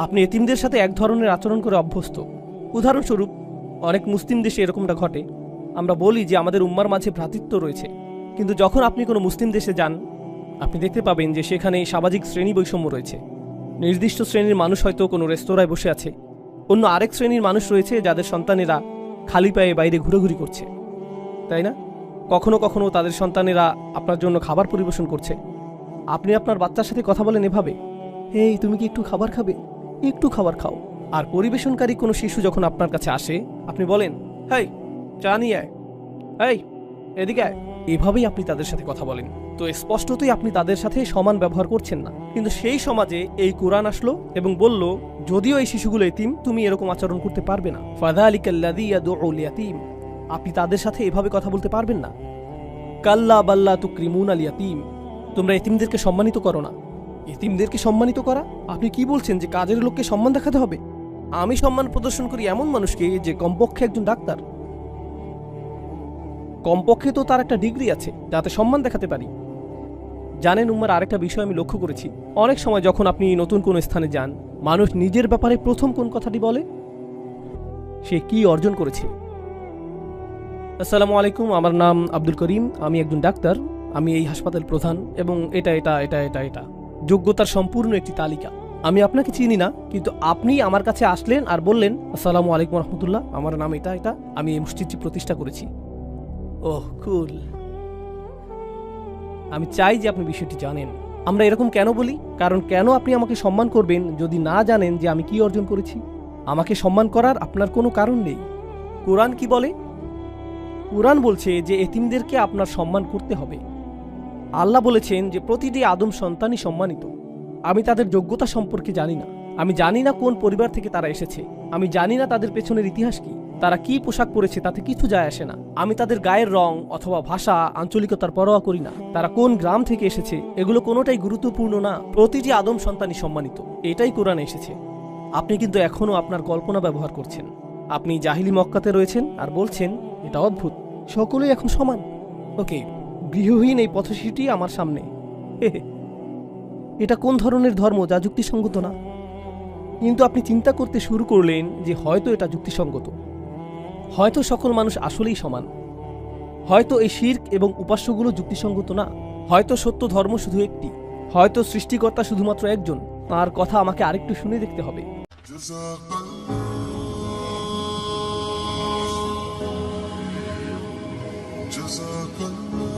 আপনি এতিমদের সাথে এক ধরনের আচরণ করে অভ্যস্ত। উদাহরণস্বরূপ, অনেক মুসলিম দেশে এরকমটা ঘটে। আমরা বলি যে আমাদের উম্মার মাঝে ভ্রাতৃত্ব রয়েছে। কিন্তু যখন আপনি কোনো মুসলিম দেশে যান, আপনি দেখতে পাবেন যে সেখানে সামাজিক শ্রেণি বৈষম্য রয়েছে। নির্দিষ্ট শ্রেণির মানুষ হয়তো কোনো রেস্তোরাঁয় বসে আছে। অন্য আরেক শ্রেণির মানুষ রয়েছে যাদের সন্তানেরা খালি পায়ে বাইরে ঘুরেঘুরি করছে। তাই না? কখনো কখনো তাদের সন্তানেরা আপনার জন্য খাবার পরিবেশন করছে। আপনি আপনার বাচ্চার সাথে কথা বলেন এভাবে। এই তুমি কি একটু খাবার খাবে? একটু খাবার খাও। আর পরিবেশনকারী কোনো শিশু যখন আপনার কাছে আসে, আপনি বলেন, হাই, চা নিয়ে আয়। এই এদিকে আয়। এভাবেই আপনি তাদের সাথে কথা বলেন। তো স্পষ্টতই আপনি তাদের সাথে সমান ব্যবহার করছেন না। কিন্তু সেই সমাজে এই কোরআন আসলো এবং বলল, যদিও এই শিশুগুলো এতিম, তুমি এরকম আচরণ করতে পারবে না। ফাদা আলী কাল্লাদি ইয়াতিম আপনি তাদের সাথে এভাবে কথা বলতে পারবেন না। কাল্লা বাল্লা তুক্রিমুন আল ইয়াতিম তোমরা এতিমদেরকে সম্মানিত করো না। এতিমদেরকে সম্মানিত করা? আপনি কি বলছেন যে কাজের লোককে সম্মান দেখাতে হবে? আমি সম্মান প্রদর্শন করি এমন মানুষকে যে কমপক্ষে একজন ডাক্তার। কমপক্ষে তো তার একটা ডিগ্রি আছে, যাতে সম্মান দেখাতে পারি। জানেন উম্মার, আরেকটা বিষয় আমি লক্ষ্য করেছি। অনেক সময় যখন আপনি নতুন কোনো স্থানে যান, মানুষ নিজের ব্যাপারে প্রথম কোন কথাটি বলে? সে কি অর্জন করেছে? আসসালামু আলাইকুম, আমার নাম আব্দুল করিম, আমি একজন ডাক্তার, আমি এই হাসপাতাল প্রধান, এবং এটা এটা এটা এটা এটা। যোগ্যতার সম্পূর্ণ একটি তালিকা। আমি আপনাকে চিনি না, কিন্তু আপনি আমার কাছে আসলেন আর বললেন, আসসালামু আলাইকুম রহমতুল্লাহ, আমার নাম এটা এটা, আমি এই মসজিদটি প্রতিষ্ঠা করেছি। ওহ, কুল। আমি চাই যে আপনি বিষয়টি জানেন। আমরা এরকম কেন বলি? কারণ কেন আপনি আমাকে সম্মান করবেন যদি না জানেন যে আমি কি অর্জন করেছি? আমাকে সম্মান করার আপনার কোনো কারণ নেই। কোরআন কি বলে? কোরআন বলছে যে এতিমদেরকে আপনার সম্মান করতে হবে। আল্লাহ বলেছেন যে প্রতিটি আদম সন্তানই সম্মানিত। আমি তাদের যোগ্যতা সম্পর্কে জানি না। আমি জানি না কোন পরিবার থেকে তারা এসেছে। আমি জানি না তাদের পেছনের ইতিহাস কি। তারা কি পোশাক পরেছে তাতে কিছু যায় আসে না। আমি তাদের গায়ের রং অথবা ভাষা, আঞ্চলিকতার পরোয়া করি না। তারা কোন গ্রাম থেকে এসেছে, এগুলো কোনোটাই গুরুত্বপূর্ণ না। প্রতিটি আদম সন্তানই সম্মানিত। এটাই কোরআনে এসেছে। আপনি কিন্তু এখনও আপনার কল্পনা ব্যবহার করছেন। আপনি জাহিলি মক্কাতে রয়েছেন আর বলছেন, এটা অদ্ভুত। সকলেই এখন সমান। ওকে। গৃহহীন এই পথশিটি আমার সামনে। এটা কোন ধরনের ধর্ম যা যুক্তিসঙ্গত না? কিন্তু আপনি চিন্তা করতে শুরু করলেন যে হয়তো এটা যুক্তিসঙ্গত। হয়তো সকল মানুষ আসলেই সমান। হয়তো এই শির্ক এবং উপাস্যগুলো যুক্তিসঙ্গত না। হয়তো সত্য ধর্ম শুধু একটি। হয়তো সৃষ্টিকর্তা শুধুমাত্র একজন। তার কথা আমাকে আরেকটু শুনে দেখতে হবে। جزاك الله